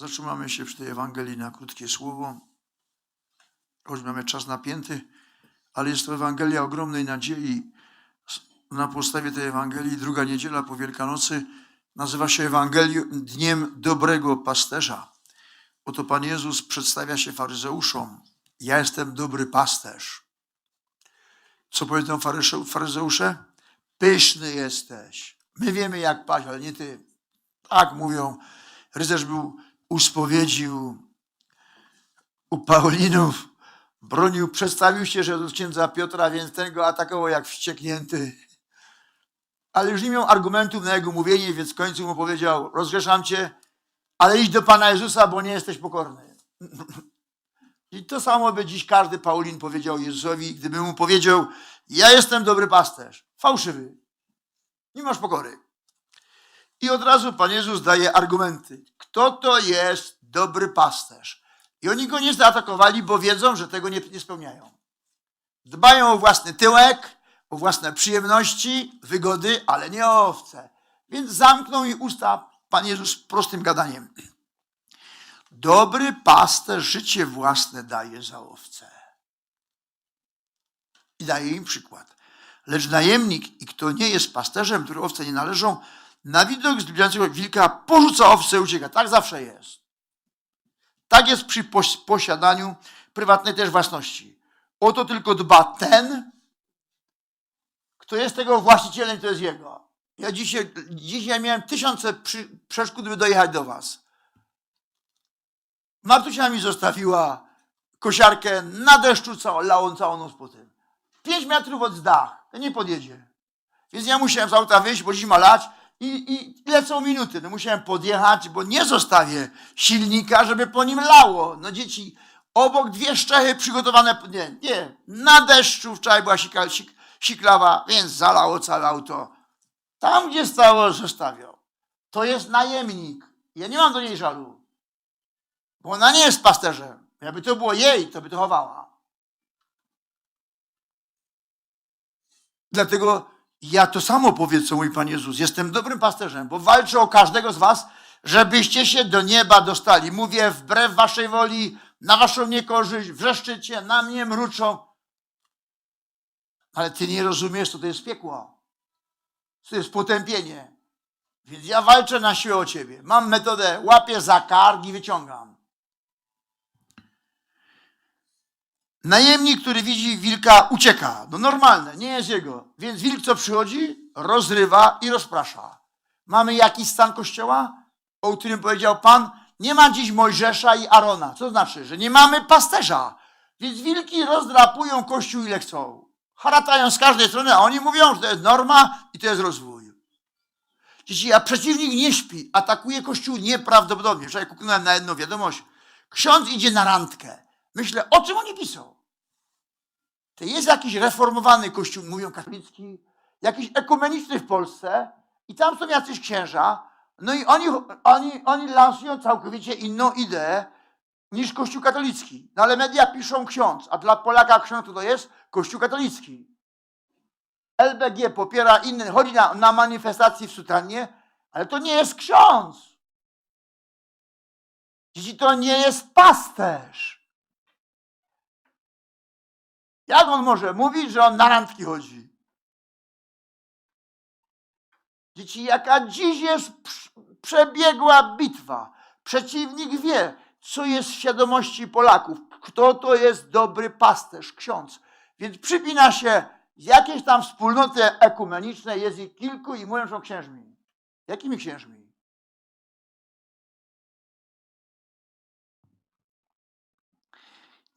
Zatrzymamy się przy tej Ewangelii na krótkie słowo, choć mamy czas napięty, ale jest to Ewangelia ogromnej nadziei. Na podstawie tej Ewangelii druga niedziela po Wielkanocy nazywa się Ewangelią Dniem Dobrego Pasterza. Oto Pan Jezus przedstawia się faryzeuszom. Ja jestem dobry pasterz. Co powiedzą faryzeusze? Pyszny jesteś. My wiemy jak paść, ale nie ty. Tak mówią. Rycerz był u spowiedzi u, u Paulinów. Bronił, przedstawił się, że do księdza Piotra, więc ten go atakował jak wścieknięty. Ale już nie miał argumentów na jego mówienie, więc w końcu mu powiedział, rozgrzeszam cię, ale idź do Pana Jezusa, bo nie jesteś pokorny. I to samo by dziś każdy Paulin powiedział Jezusowi, gdyby mu powiedział, ja jestem dobry pasterz. Fałszywy. Nie masz pokory. I od razu Pan Jezus daje argumenty. Kto to jest dobry pasterz? I oni go nie zaatakowali, bo wiedzą, że tego nie, nie spełniają. Dbają o własny tyłek, o własne przyjemności, wygody, ale nie o owce. Więc zamknął im usta Pan Jezus prostym gadaniem. Dobry pasterz życie własne daje za owce. I daje im przykład. Lecz najemnik i kto nie jest pasterzem, który owce nie należą, na widok zbliżającego wilka porzuca owce i ucieka. Tak zawsze jest. Tak jest przy pos- posiadaniu prywatnej też własności. O to tylko dba ten, kto jest tego właścicielem, to jest jego. Ja dzisiaj, dzisiaj miałem tysiące przy, przeszkód, by dojechać do was. Martusia mi zostawiła kosiarkę na deszczu, całą, lałą całą noc po tym. Pięć metrów od dach, nie podjedzie. Więc ja musiałem z auta wyjść, bo dziś ma lać i, i lecą minuty. No musiałem podjechać, bo nie zostawię silnika, żeby po nim lało. No dzieci, obok dwie szczechy przygotowane, nie, nie, na deszczu wczoraj była sika, sik, siklawa, więc zalało całe auto. Tam, gdzie stało, zostawiał. To jest najemnik. Ja nie mam do niej żalu. Bo ona nie jest pasterzem. Jakby to było jej, to by to chowała. Dlatego ja to samo powie, co mój Pan Jezus. Jestem dobrym pasterzem, bo walczę o każdego z was, żebyście się do nieba dostali. Mówię wbrew waszej woli, na waszą niekorzyść, wrzeszczycie, na mnie mruczą. Ale ty nie rozumiesz, co to jest piekło. To jest potępienie. Więc ja walczę na siłę o ciebie. Mam metodę, łapię za kark i wyciągam. Najemnik, który widzi wilka, ucieka. No normalne, nie jest jego. Więc wilk co przychodzi? Rozrywa i rozprasza. Mamy jakiś stan kościoła, o którym powiedział Pan, nie ma dziś Mojżesza i Arona. Co znaczy, że nie mamy pasterza. Więc wilki rozdrapują kościół ile chcą. Haratają z każdej strony, a oni mówią, że to jest norma i to jest rozwój. Dzieci, a przeciwnik nie śpi, atakuje kościół nieprawdopodobnie. Wczoraj kuknąłem na jedną wiadomość. Ksiądz idzie na randkę. Myślę, o czym oni piszą? To jest jakiś reformowany kościół, mówią katolicki, jakiś ekumeniczny w Polsce i tam są jacyś księża, no i oni, oni, oni lansują całkowicie inną ideę niż kościół katolicki. No ale media piszą ksiądz, a dla Polaka ksiądz to jest kościół katolicki. LBG popiera inny, chodzi na, na manifestacji w sutannie, ale to nie jest ksiądz. Dzieci, to nie jest pasterz. Jak on może mówić, że on na randki chodzi? Dzieci, jaka dziś jest prz- przebiegła bitwa. Przeciwnik wie, co jest w świadomości Polaków. Kto to jest dobry pasterz, ksiądz. Więc przypina się z jakiejś tam wspólnoty ekumenicznej, jest ich kilku i mówią, że są księżmi. Jakimi księżmi?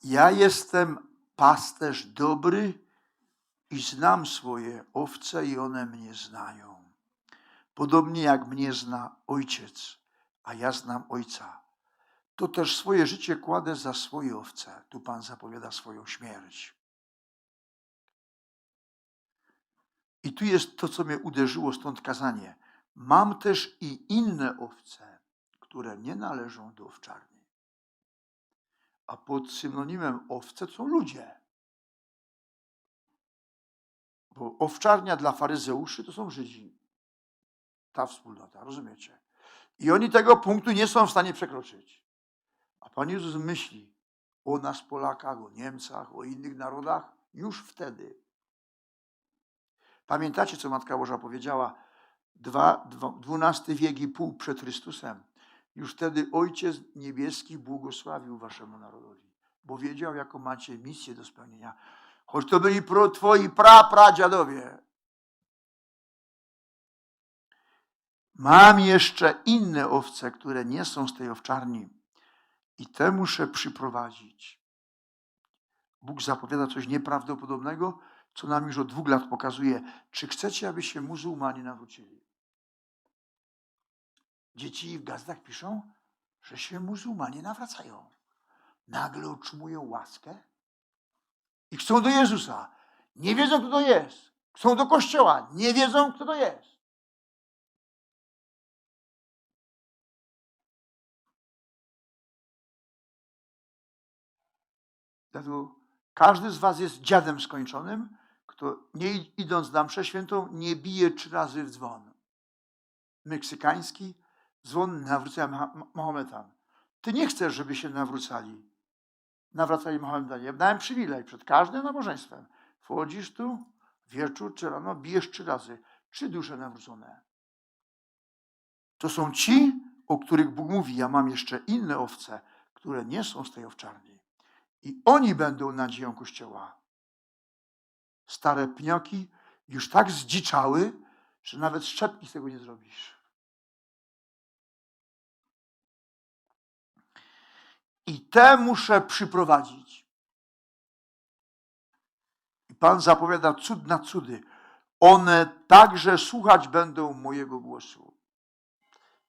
Ja jestem pasterz dobry i znam swoje owce i one mnie znają. Podobnie jak mnie zna ojciec, a ja znam ojca. To też swoje życie kładę za swoje owce. Tu Pan zapowiada swoją śmierć. I tu jest to, co mnie uderzyło, stąd kazanie. Mam też i inne owce, które nie należą do owczarni. A pod synonimem owce są ludzie. Bo owczarnia dla faryzeuszy to są Żydzi. Ta wspólnota, rozumiecie? I oni tego punktu nie są w stanie przekroczyć. A Pan Jezus myśli o nas, Polakach, o Niemcach, o innych narodach już wtedy. Pamiętacie, co Matka Boża powiedziała? Dwa, dwa, XII wiek i pół przed Chrystusem. Już wtedy Ojciec Niebieski błogosławił waszemu narodowi, bo wiedział, jaką macie misję do spełnienia. Choć to byli pro, twoi pra, pradziadowie. Mam jeszcze inne owce, które nie są z tej owczarni i te muszę przyprowadzić. Bóg zapowiada coś nieprawdopodobnego, co nam już od dwóch lat pokazuje. Czy chcecie, aby się muzułmanie nawrócili? Dzieci w gazetach piszą, że się muzułmanie nawracają. Nagle otrzymują łaskę i chcą do Jezusa. Nie wiedzą, kto to jest. Chcą do kościoła. Nie wiedzą, kto to jest. Dlatego każdy z was jest dziadem skończonym, kto nie idąc na mszę świętą nie bije trzy razy w dzwon. Meksykański dzwon nawrócenia Mahometan. Ty nie chcesz, żeby się nawrócali. Nawracali Mahometanie. Ja dałem przywilej przed każdym nabożeństwem. Wchodzisz tu, wieczór czy rano, bijesz trzy razy. Trzy dusze nawrócone. To są ci, o których Bóg mówi, ja mam jeszcze inne owce, które nie są z tej owczarni. I oni będą nadzieją Kościoła. Stare pnioki już tak zdziczały, że nawet szczepki z tego nie zrobisz. I te muszę przyprowadzić. I Pan zapowiada cud na cudy. One także słuchać będą mojego głosu.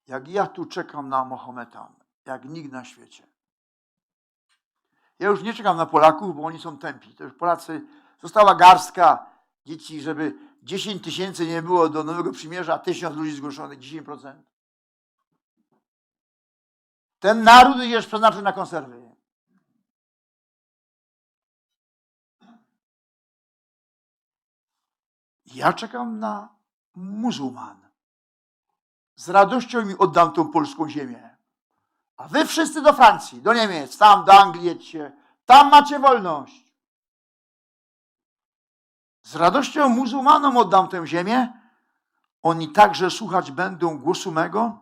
Jak ja tu czekam na Mahometan, jak nikt na świecie. Ja już nie czekam na Polaków, bo oni są tępi. To już Polacy, została garstka dzieci, żeby 10 tysięcy nie było do Nowego Przymierza, tysiąc ludzi zgłoszonych, 10%. Ten naród jest przeznaczony na konserwy. Ja czekam na muzułman. Z radością mi oddam tą polską ziemię. A wy wszyscy do Francji, do Niemiec, tam do Anglii jedźcie. Tam macie wolność. Z radością muzułmanom oddam tę ziemię. Oni także słuchać będą głosu mego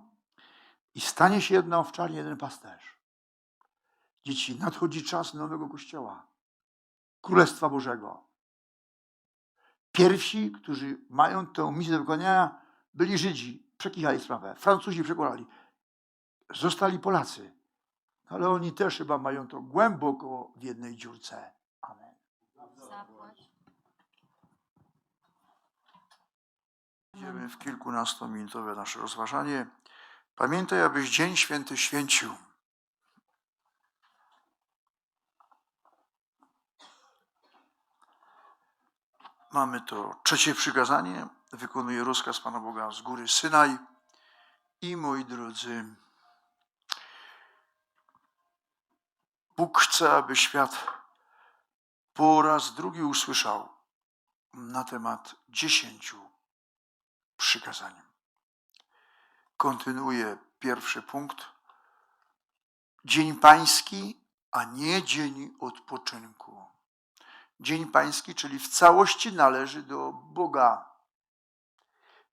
i stanie się jedna owczarnia, jeden pasterz. Dzieci, nadchodzi czas nowego kościoła, Królestwa Bożego. Pierwsi, którzy mają tę misję do wykonania, byli Żydzi, przekichali sprawę. Francuzi przekonali. Zostali Polacy. Ale oni też chyba mają to głęboko w jednej dziurce. Amen. Idziemy w kilkunastominutowe nasze rozważanie. Pamiętaj, abyś Dzień Święty święcił. Mamy to trzecie przykazanie. Wykonuje rozkaz Pana Boga z góry Synaj. I moi drodzy, Bóg chce, aby świat po raz drugi usłyszał na temat dziesięciu przykazań. Kontynuuję pierwszy punkt. Dzień Pański, a nie dzień odpoczynku. Dzień Pański, czyli w całości należy do Boga.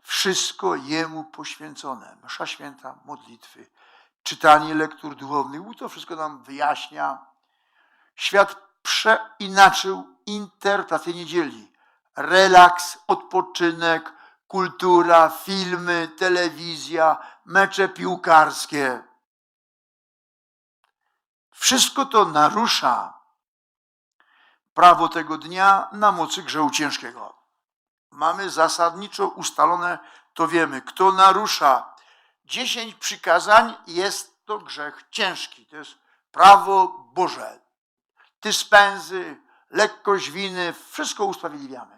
Wszystko Jemu poświęcone. Msza święta, modlitwy, czytanie lektur duchownych, to wszystko nam wyjaśnia. Świat przeinaczył interpretację niedzieli. Relaks, odpoczynek, kultura, filmy, telewizja, mecze piłkarskie. Wszystko to narusza prawo tego dnia na mocy grzechu ciężkiego. Mamy zasadniczo ustalone, to wiemy, kto narusza dziesięć przykazań, jest to grzech ciężki. To jest prawo Boże. Dyspensy, lekkość winy, wszystko usprawiedliwiamy.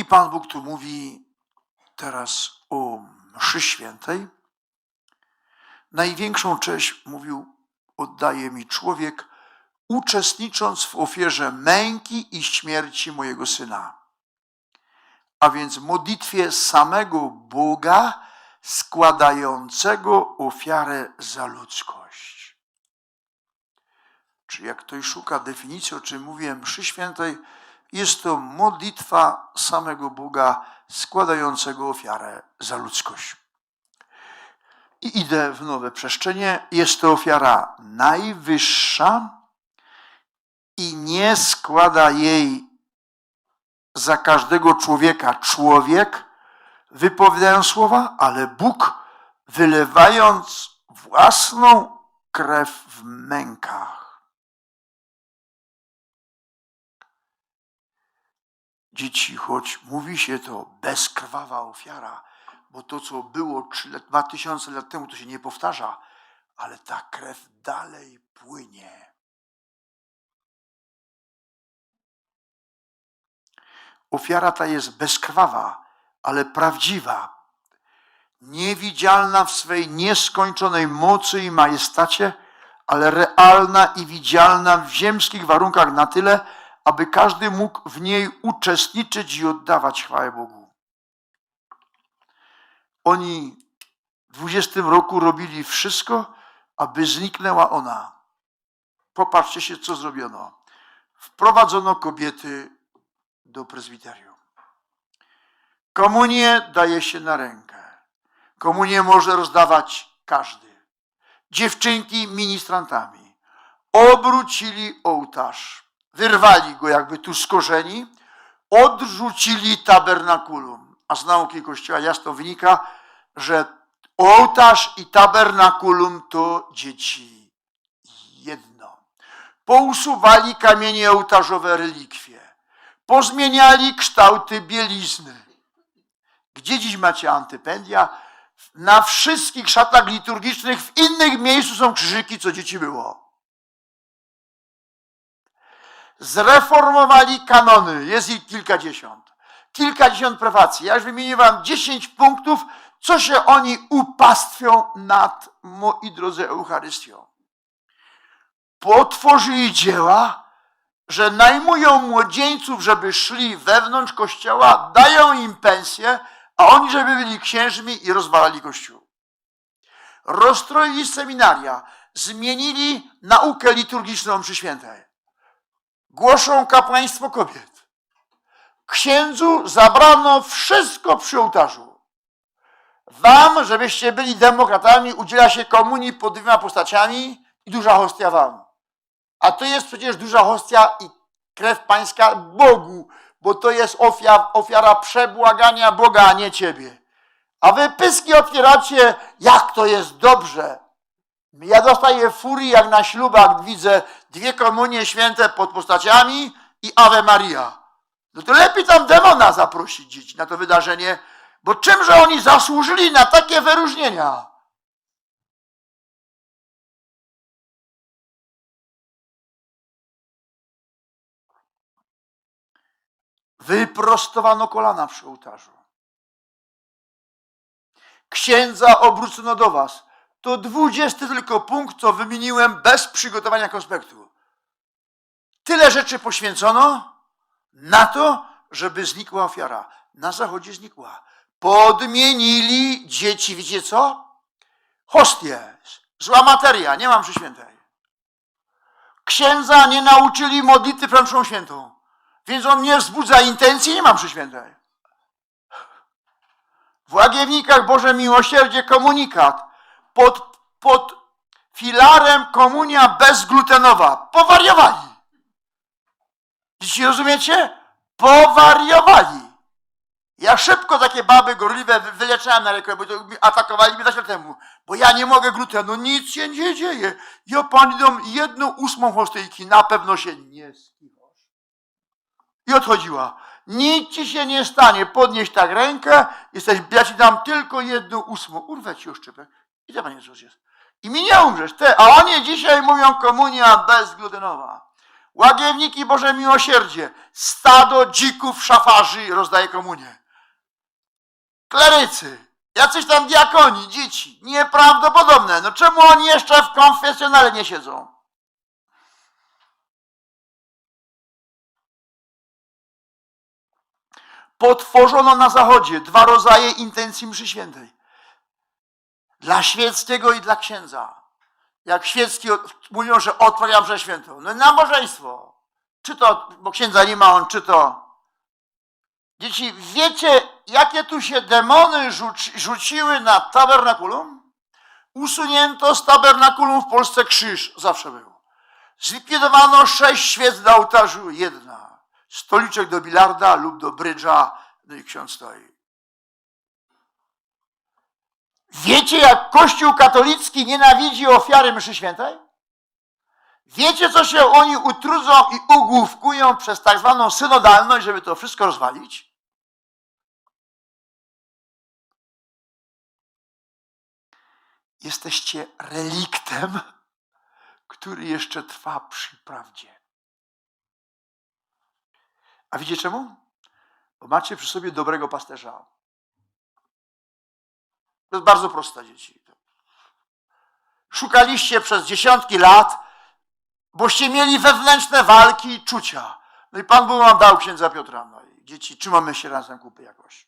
I Pan Bóg tu mówi teraz o mszy świętej. Największą cześć, mówił, oddaje mi człowiek, uczestnicząc w ofierze męki i śmierci mojego syna. A więc modlitwie samego Boga składającego ofiarę za ludzkość. Czy jak ktoś szuka definicji, o czym mówiłem, mszy świętej, jest to modlitwa samego Boga składającego ofiarę za ludzkość. I idę w nowe przestrzenie. Jest to ofiara najwyższa i nie składa jej za każdego człowieka człowiek, wypowiadając słowa, ale Bóg wylewając własną krew w mękach. Dzieci, choć mówi się to bezkrwawa ofiara, bo to, co było 3 lat, 2000 lat temu, to się nie powtarza, ale ta krew dalej płynie. Ofiara ta jest bezkrwawa, ale prawdziwa, niewidzialna w swej nieskończonej mocy i majestacie, ale realna i widzialna w ziemskich warunkach na tyle, aby każdy mógł w niej uczestniczyć i oddawać chwałę Bogu. Oni w 20 roku robili wszystko, aby zniknęła ona. Popatrzcie się, co zrobiono. Wprowadzono kobiety do prezbiterium. Komunię daje się na rękę. Komunię może rozdawać każdy. Dziewczynki ministrantami. Obrócili ołtarz. Wyrwali go jakby tu z korzeni. Odrzucili tabernakulum. A z nauki Kościoła jasno wynika, że ołtarz i tabernakulum to dzieci jedno. Pousuwali kamienie ołtarzowe relikwie. Pozmieniali kształty bielizny. Gdzie dziś macie antypendia? Na wszystkich szatach liturgicznych w innych miejscu są krzyżyki, co dzieci było. Zreformowali kanony, jest ich kilkadziesiąt. Kilkadziesiąt prefacji. Ja już wymienię wam dziesięć punktów, co się oni upastwią nad, moi drodzy, Eucharystią. Potworzyli dzieła, że najmują młodzieńców, żeby szli wewnątrz kościoła, dają im pensję, a oni, żeby byli księżmi i rozwalali kościół. Rozstroili seminaria, zmienili naukę liturgiczną mszy świętej. Głoszą kapłaństwo kobiet. Księdzu zabrano wszystko przy ołtarzu. Wam, żebyście byli demokratami, udziela się komunii pod dwiema postaciami i duża hostia wam. A to jest przecież duża hostia i krew pańska Bogu, bo to jest ofiara, ofiara przebłagania Boga, a nie ciebie. A wy pyski otwieracie, jak to jest dobrze. Ja dostaję furii, jak na ślubach widzę dwie komunie święte pod postaciami i Ave Maria. No to lepiej tam demona zaprosić dzieci na to wydarzenie, bo czymże oni zasłużyli na takie wyróżnienia? Wyprostowano kolana przy ołtarzu. Księdza obrócono do was. To dwudziesty tylko punkt, co wymieniłem bez przygotowania konspektu. Tyle rzeczy poświęcono na to, żeby znikła ofiara. Na zachodzie znikła. Podmienili dzieci, wiecie co? Hostie. Zła materia, nie mam przy świętej. Księdza nie nauczyli modlitwy mszą świętą. Więc on nie wzbudza intencji, nie mam przy świętej. W Łagiewnikach Boże Miłosierdzie komunikat pod, pod filarem komunia bezglutenowa. Powariowali. Dzieci rozumiecie? Powariowali. Ja szybko takie baby gorliwe wy- wyleczałem na rękę, bo atakowali mnie za temu. Bo ja nie mogę glutenu, nic się nie dzieje. Ja pani dam jedną ósmą hostyjki, na pewno się nie skiwasz. I odchodziła. Nic ci się nie stanie, podnieś tak rękę, jesteś, ja ci dam tylko jedną ósmą, urwę ci oszczypek. To Panie Jezus jest. I mi nie umrzesz, ty. A oni dzisiaj mówią komunia bezglutenowa. Łagiewniki Boże Miłosierdzie, stado dzików szafarzy rozdaje komunię. Klerycy, jacyś tam diakoni, dzieci, nieprawdopodobne. No czemu oni jeszcze w konfesjonale nie siedzą? Potworzono na zachodzie dwa rodzaje intencji mszy świętej. Dla świeckiego i dla księdza. Jak świecki mówią, że odprawia mszę świętą. No nabożeństwo. Czy to, bo księdza nie ma, on czy to. Dzieci, wiecie, jakie tu się demony rzuci, rzuciły na tabernakulum? Usunięto z tabernakulum w Polsce krzyż, zawsze był. Zlikwidowano sześć świec na ołtarzu, jedna. Stoliczek do bilarda lub do brydża, no i ksiądz stoi. Wiecie, jak Kościół katolicki nienawidzi ofiary mszy świętej? Wiecie, co się oni utrudzą i ugłówkują przez tak zwaną synodalność, żeby to wszystko rozwalić? Jesteście reliktem, który jeszcze trwa przy prawdzie. A wiecie czemu? Bo macie przy sobie dobrego pasterza. To jest bardzo proste, dzieci. Szukaliście przez dziesiątki lat, boście mieli wewnętrzne walki i czucia. No i Pan Bóg wam dał księdza Piotra. No i dzieci, trzymamy się razem kupy jakoś.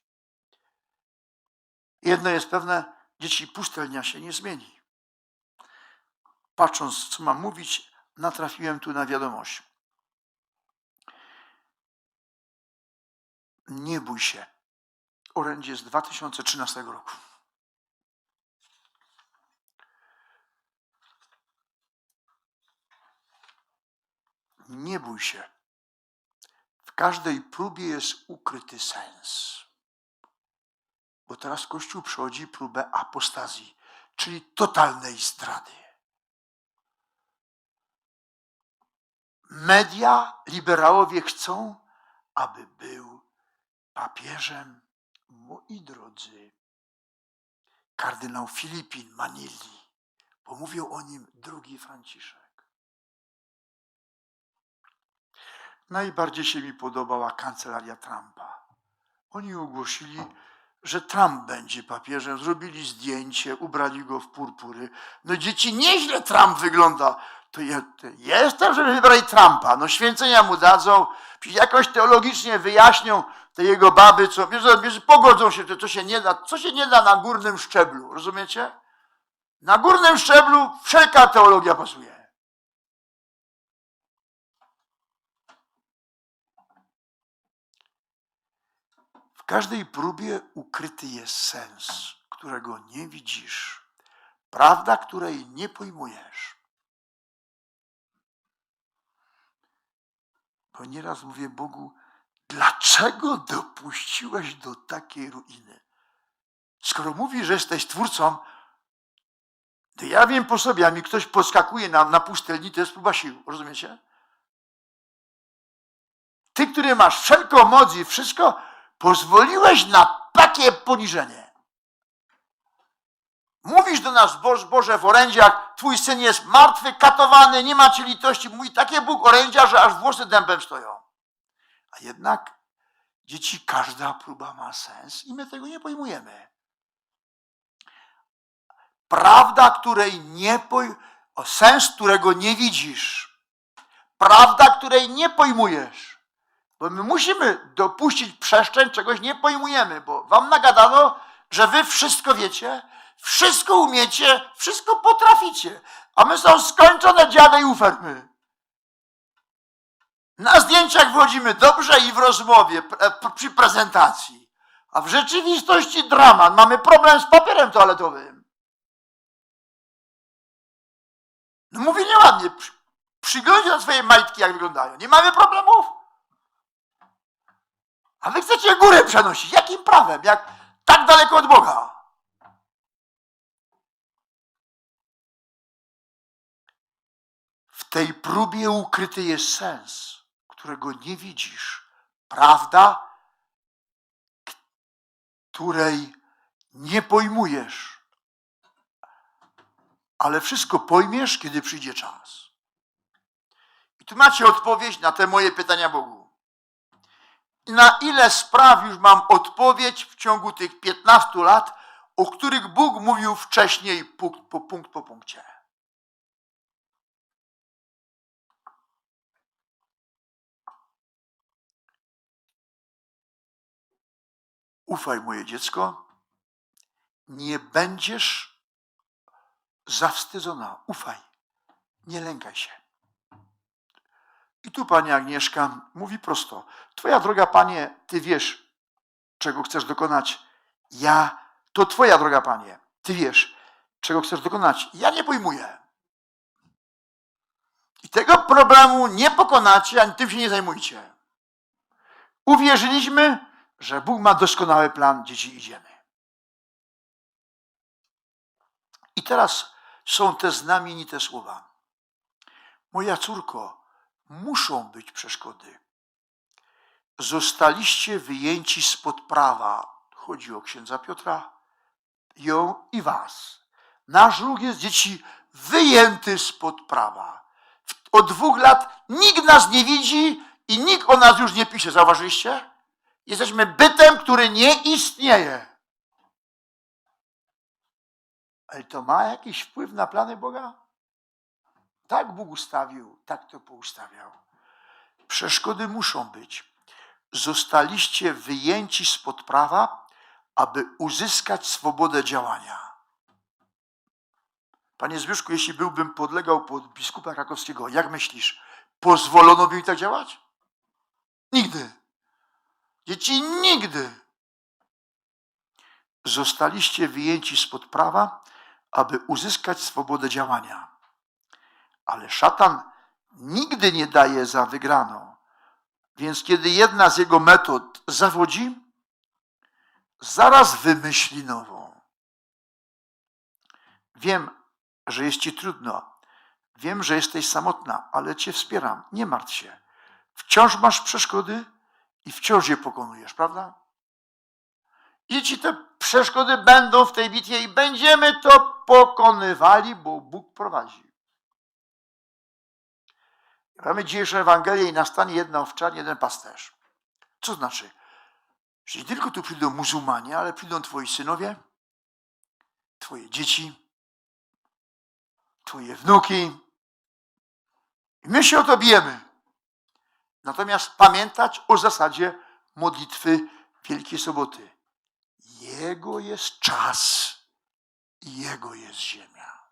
Jedno jest pewne, dzieci, pustelnia się nie zmieni. Patrząc, co mam mówić, natrafiłem tu na wiadomość. Nie bój się. Orędzie z 2013 roku. Nie bój się. W każdej próbie jest ukryty sens. Bo teraz Kościół przechodzi próbę apostazji, czyli totalnej zdrady. Media, liberałowie chcą, aby był papieżem, moi drodzy, kardynał Filipin Manili, bo mówił o nim drugi Franciszek. Najbardziej się mi podobała kancelaria Trumpa. Oni ogłosili, że Trump będzie papieżem, zrobili zdjęcie, ubrali go w purpury. No dzieci, nieźle Trump wygląda. To ja jestem, żeby wybrać Trumpa. No święcenia mu dadzą, jakoś teologicznie wyjaśnią te jego baby, co, wiesz, pogodzą się, to, to się nie da, co się nie da na górnym szczeblu, rozumiecie? Na górnym szczeblu wszelka teologia pasuje. W każdej próbie ukryty jest sens, którego nie widzisz, prawda, której nie pojmujesz. Bo nieraz mówię Bogu, dlaczego dopuściłeś do takiej ruiny? Skoro mówisz, że jesteś twórcą, to ja wiem po sobie, a mi ktoś podskakuje na, na pustelni, to jest próba sił, rozumiecie? Ty, który masz wszelką moc i wszystko, pozwoliłeś na takie poniżenie. Mówisz do nas, Boż, Boże, w orędziach, Twój syn jest martwy, katowany, nie ma Ci litości. Mówi takie Bóg orędzia, że aż włosy dębem stoją. A jednak, dzieci, każda próba ma sens i my tego nie pojmujemy. Prawda, której nie poj... o sens, którego nie widzisz. Prawda, której nie pojmujesz. Bo my musimy dopuścić przestrzeń, czegoś nie pojmujemy, bo wam nagadano, że wy wszystko wiecie, wszystko umiecie, wszystko potraficie, a my są skończone dziady i ufermy. Na zdjęciach wychodzimy dobrze i w rozmowie, przy prezentacji, a w rzeczywistości dramat. Mamy problem z papierem toaletowym. No mówię nieładnie, przy- przyglądź na swoje majtki, jak wyglądają. Nie mamy problemów? A wy chcecie górę przenosić. Jakim prawem? Jak tak daleko od Boga? W tej próbie ukryty jest sens, którego nie widzisz. Prawda, której nie pojmujesz. Ale wszystko pojmiesz, kiedy przyjdzie czas. I tu macie odpowiedź na te moje pytania Bogu. Na ile spraw już mam odpowiedź w ciągu tych 15 lat, o których Bóg mówił wcześniej, punkt po, punkt po punkcie. Ufaj, moje dziecko, nie będziesz zawstydzona. Ufaj, nie lękaj się. I tu pani Agnieszka mówi prosto: Twoja droga panie, ty wiesz, czego chcesz dokonać. Ja, to twoja droga panie, ty wiesz, czego chcesz dokonać. Ja nie pojmuję. I tego problemu nie pokonacie, ani tym się nie zajmujcie. Uwierzyliśmy, że Bóg ma doskonały plan, dzieci idziemy. I teraz są te znamienite słowa. Moja córko, muszą być przeszkody. Zostaliście wyjęci spod prawa. Chodzi o księdza Piotra, ją i was. Nasz ruch jest dzieci wyjęty spod prawa. Od dwóch lat nikt nas nie widzi i nikt o nas już nie pisze. Zauważyliście? Jesteśmy bytem, który nie istnieje. Ale to ma jakiś wpływ na plany Boga? Tak Bóg ustawił, tak to poustawiał. Przeszkody muszą być. Zostaliście wyjęci spod prawa, aby uzyskać swobodę działania. Panie Zbyszku, jeśli byłbym podlegał pod biskupa krakowskiego, jak myślisz, pozwolono by mi tak działać? Nigdy. Dzieci nigdy. Zostaliście wyjęci spod prawa, aby uzyskać swobodę działania. Ale szatan nigdy nie daje za wygraną. Więc kiedy jedna z jego metod zawodzi, zaraz wymyśli nową. Wiem, że jest ci trudno. Wiem, że jesteś samotna, ale cię wspieram. Nie martw się. Wciąż masz przeszkody i wciąż je pokonujesz, prawda? I ci te przeszkody będą w tej bitwie i będziemy to pokonywali, bo Bóg prowadzi. Mamy dzisiejszą Ewangelię i nastanie jedna owczarnia, jeden pasterz. Co znaczy? Że nie tylko tu przyjdą muzułmanie, ale przyjdą twoi synowie, twoje dzieci, twoje wnuki. I my się o to bijemy. Natomiast pamiętać o zasadzie modlitwy Wielkiej Soboty. Jego jest czas i Jego jest ziemia.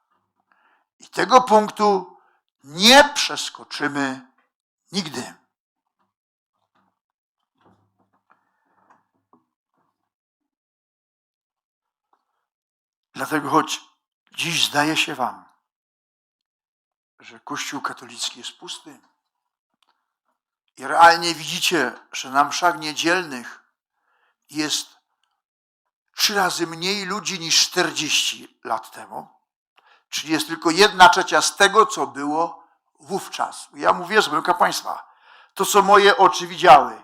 I tego punktu nie przeskoczymy nigdy. Dlatego choć dziś zdaje się Wam, że Kościół katolicki jest pusty i realnie widzicie, że na mszach niedzielnych jest trzy razy mniej ludzi niż 40 lat temu, czyli jest tylko jedna trzecia z tego, co było wówczas. Ja mówię z mojego państwa, to co moje oczy widziały.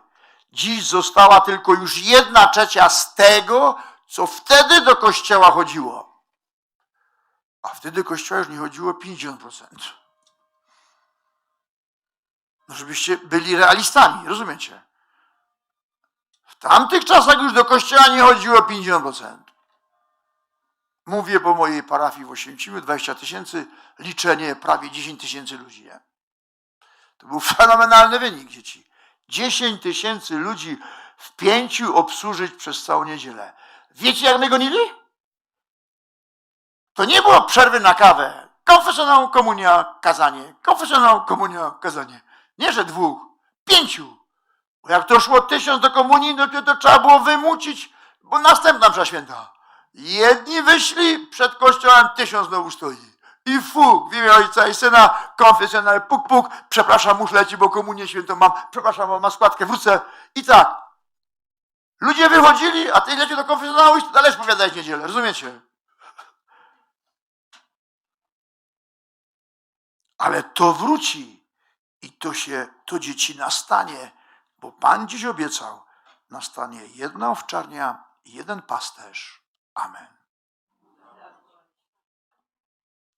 Dziś została tylko już jedna trzecia z tego, co wtedy do kościoła chodziło. A wtedy do kościoła już nie chodziło 50%. No żebyście byli realistami, rozumiecie? W tamtych czasach już do kościoła nie chodziło 50%. Mówię po mojej parafii w Oświęcimiu, 20 tysięcy, liczenie prawie 10 tysięcy ludzi. Nie? To był fenomenalny wynik dzieci. 10 tysięcy ludzi w pięciu obsłużyć przez całą niedzielę. Wiecie, jak my gonili? To nie było przerwy na kawę. Konfesjonał, komunia, kazanie. Konfesjonał, komunia, kazanie. Nie, że dwóch, pięciu. Bo jak to szło tysiąc do komunii, no to, to trzeba było wymucić, bo następna msza święta. Jedni wyszli, przed kościołem tysiąc znowu stoi. I fuk, w imię Ojca i Syna, konfesjonal, puk, puk, przepraszam, muszę lecieć, bo komunię świętą mam, przepraszam, mam składkę, wrócę. I tak. Ludzie wychodzili, a ty lecisz do konfesjonału i dalej spowiadałeś niedzielę, rozumiecie? Ale to wróci i to się, to dzieci nastanie, bo Pan dziś obiecał, nastanie jedna owczarnia jeden pasterz. Amen.